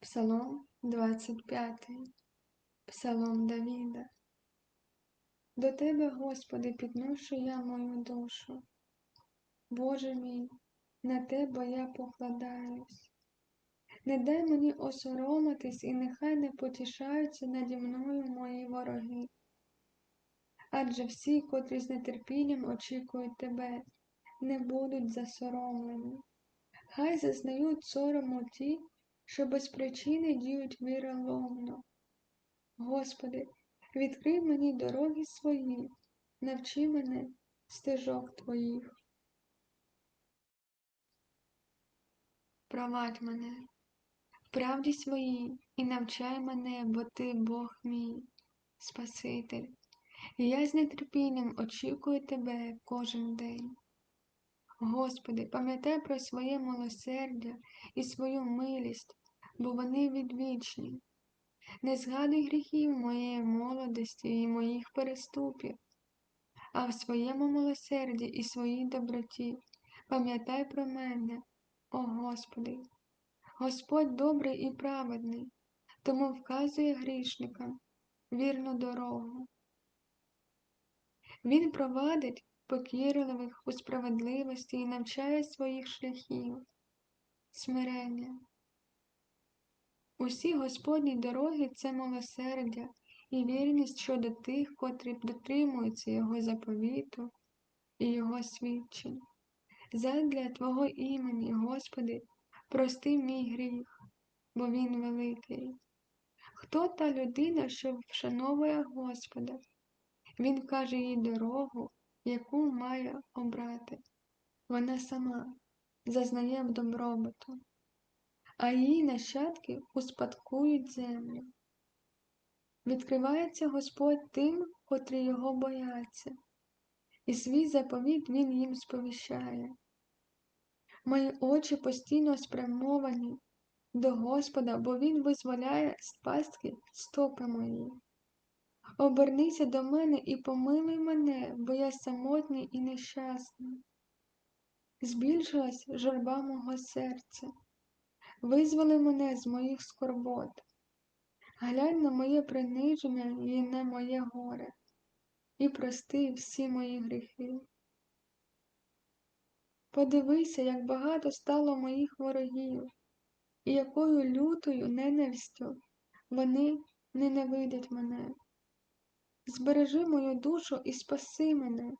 Псалом 25, Псалом Давіда. До Тебе, Господи, підношу я мою душу. Боже мій, на Тебе я покладаюсь. Не дай мені осоромитись, і нехай не потішаються наді мною мої вороги. Адже всі, котрі з нетерпінням очікують Тебе, не будуть засоромлені. Хай зазнають сорому ті, що без причини діють віроломно. Господи, відкрий мені дороги свої, навчи мене стежок Твоїх. Провадь мене правді своїй і навчай мене, бо Ти Бог мій, Спаситель, і я з нетерпінням очікую Тебе кожен день. Господи, пам'ятай про своє милосердя і свою милість, бо вони відвічні. Не згадуй гріхів моєї молодості і моїх переступів, а в своєму милосерді і своїй доброті пам'ятай про мене, о Господи. Господь добрий і праведний, тому вказує грішникам вірну дорогу. Він провадить покірливих у справедливості і навчає своїх шляхів, смирення. Усі Господні дороги це милосердя і вірність щодо тих, котрі дотримуються Його заповіту і Його свідчень. Задля Твого імені, Господи, прости мій гріх, бо він великий. Хто та людина, що вшановує Господа? Він каже їй дорогу, яку має обрати. Вона сама зазнає в добробуту, а її нащадки успадкують землю. Відкривається Господь тим, котрі його бояться, і свій заповіт Він їм сповіщає. Мої очі постійно спрямовані до Господа, бо Він визволяє з пастки стопи мої. Обернися до мене і помилуй мене, бо я самотній і нещасний. Збільшилась журба мого серця, визволи мене з моїх скорбот, глянь на моє приниження і на моє горе, і прости всі мої гріхи. Подивися, як багато стало моїх ворогів, і якою лютою ненавистю вони ненавидять мене. Збережи мою душу і спаси мене,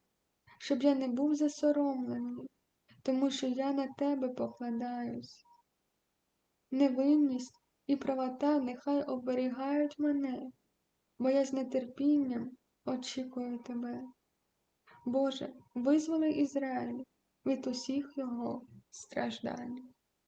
щоб я не був засоромлений, тому що я на тебе покладаюсь. Невинність і правота нехай оберігають мене, бо я з нетерпінням очікую тебе. Боже, визволи Ізраїль від усіх його страждань.